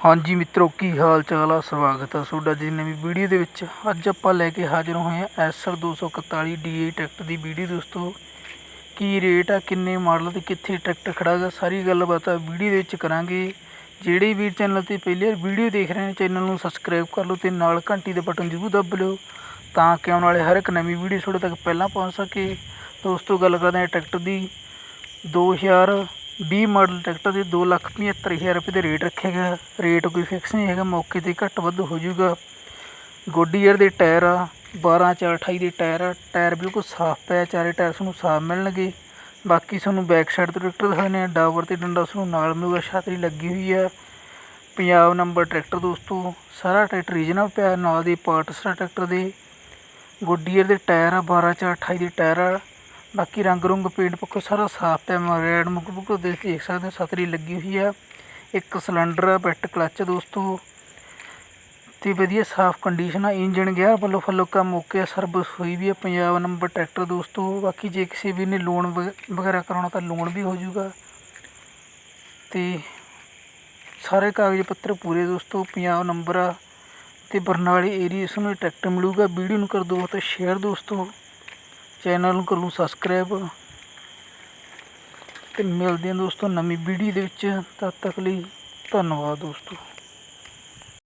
ਹਾਂਜੀ ਮਿੱਤਰੋ, ਕੀ ਹਾਲ ਚਾਲ ਆ? ਸਵਾਗਤ ਆ ਤੁਹਾਡਾ ਜੀ ਨਵੀਂ ਵੀਡੀਓ ਦੇ ਵਿੱਚ। ਅੱਜ ਆਪਾਂ ਲੈ ਕੇ ਹਾਜ਼ਰ ਹੋਏ ਆ ਐਸਰ 241 ਡੀਏ ਟਰੈਕਟਰ ਦੀ ਵੀਡੀਓ ਦੋਸਤੋ। ਕੀ ਰੇਟ ਆ, ਕਿੰਨੇ ਮਾਡਲ ਤੇ ਕਿੱਥੇ ਟਰੈਕਟਰ ਖੜਾ ਗਾ ਸਾਰੀ ਗੱਲਬਾਤ ਆ ਵੀਡੀਓ ਦੇ ਵਿੱਚ ਕਰਾਂਗੇ। ਜਿਹੜੇ ਵੀਰ ਚੈਨਲ ਤੇ ਪਹਿਲੀ ਵਾਰ ਵੀਡੀਓ ਦੇਖ ਰਹੇ ਨੇ, ਚੈਨਲ ਨੂੰ ਸਬਸਕ੍ਰਾਈਬ ਕਰ ਲਓ ਤੇ ਨਾਲ ਘੰਟੀ ਦੇ ਬਟਨ ਜ਼ਰੂਰ ਦੱਬ ਲਿਓ ਤਾਂ ਕਿ ਆਉਣ ਵਾਲੇ ਹਰ ਇੱਕ ਨਵੀਂ ਵੀਡੀਓ ਤੁਹਾਡੇ ਤੱਕ ਪਹਿਲਾਂ ਪਹੁੰਚ ਸਕੇ। ਦੋਸਤੋ, ਗੱਲ ਕਰਦੇ ਹਾਂ ਟਰੈਕਟਰ ਦੀ। 2020 ਮਾਡਲ ਟਰੈਕਟਰ ਦੇ 275000 ਰੁਪਏ ਦੇ ਰੇਟ ਰੱਖਿਆ ਗਿਆ ਰੇਟ ਕੋਈ ਫਿਕਸ ਨਹੀਂ ਹੈਗਾ, ਮੌਕੇ ਤੇ ਘੱਟ ਵੱਧ ਹੋ ਜਾਊਗਾ। ਗੋਡੀਅਰ ਦੇ ਟਾਇਰ ਆ 12 4 28 ਦੇ ਟਾਇਰ ਆ, ਟਾਇਰ ਬਿਲਕੁਲ ਸਾਫ਼ ਪਿਆ ਚਾਰੇ ਟਾਇਰ ਤੁਹਾਨੂੰ ਸਾਫ਼ ਮਿਲਣਗੇ। ਬਾਕੀ ਤੁਹਾਨੂੰ ਬੈਕ ਸਾਈਡ ਤੋਂ ਟਰੈਕਟਰ ਦਿਖਾਉਂਦੇ ਆ ਡਾਵਰ ਤੇ ਡੰਡਾ ਤੁਹਾਨੂੰ ਨਾਲ ਮਿਲੂਗਾ, ਛਾਤਰੀ ਲੱਗੀ ਹੋਈ ਆ। ਪੰਜਾਬ ਨੰਬਰ ਟਰੈਕਟਰ ਦੋਸਤੋ, ਸਾਰਾ ਟਰੈਕਟਰ ਰੀਜਨਲ ਪਿਆ, ਨਾਲ ਦੇ ਪਾਰਟਸ ਆ ਟਰੈਕਟਰ ਦੇ। ਗੋਡੀਅਰ ਦੇ ਟਾਇਰ ਆ 12 4 28 ਦੇ ਟਾਇਰ ਆ। ਬਾਕੀ ਰੰਗ ਰੁੰਗ ਪੇਂਟ ਪੱਖੋਂ ਸਾਰਾ ਸਾਫ਼ ਹੈ ਮੈਂ ਰੈਡ ਮੁੱਕ ਮੁੱਕ ਦੇਖ ਸਕਦੇ ਹੋ, ਸਤਰੀ ਲੱਗੀ ਹੋਈ ਆ। ਇੱਕ ਸਿਲੰਡਰ ਆ ਬੈਟ ਕਲੱਚ ਦੋਸਤੋ। ਤੇ ਵਧੀਆ ਸਾਫ਼ ਕੰਡੀਸ਼ਨ ਆ ਇੰਜਨ ਗਿਆ, ਵੱਲੋਂ ਫੱਲੋ ਕੰਮ ਓਕੇ ਆ ਸਰਵਿਸ ਹੋਈ ਵੀ ਆ ਪੰਜਾਬ ਨੰਬਰ ਟਰੈਕਟਰ ਦੋਸਤੋ। ਬਾਕੀ ਜੇ ਕਿਸੇ ਵੀ ਨੇ ਲੋਨ ਵਗੈਰਾ ਕਰਾਉਣਾ ਤਾਂ ਲੋਨ ਵੀ ਹੋ ਜਾਊਗਾ। ਤੇ ਸਾਰੇ ਕਾਗਜ਼ ਪੱਤਰ ਪੂਰੇ ਦੋਸਤੋ ਪੰਜਾਬ ਨੰਬਰ ਆ। ਤੇ ਬਰਨਾਲੇ ਏਰੀਆ ਇਸ ਨੂੰ ਟਰੈਕਟਰ ਮਿਲੂਗਾ, ਵੀਡੀਓ ਨੂੰ ਕਰ ਦਿਓ ਤਾਂ ਸ਼ੇਅਰ ਦੋਸਤੋ। ਚੈਨਲ ਨੂੰ ਕਰ ਲਓ ਸਬਸਕ੍ਰਾਈਬ ਤੇ ਮਿਲਦੇ ਹਾਂ ਦੋਸਤੋ ਨਵੀਂ ਵੀਡੀਓ ਦੇ ਵਿੱਚ। ਤਦ ਤੱਕ ਲਈ ਧੰਨਵਾਦ ਦੋਸਤੋ।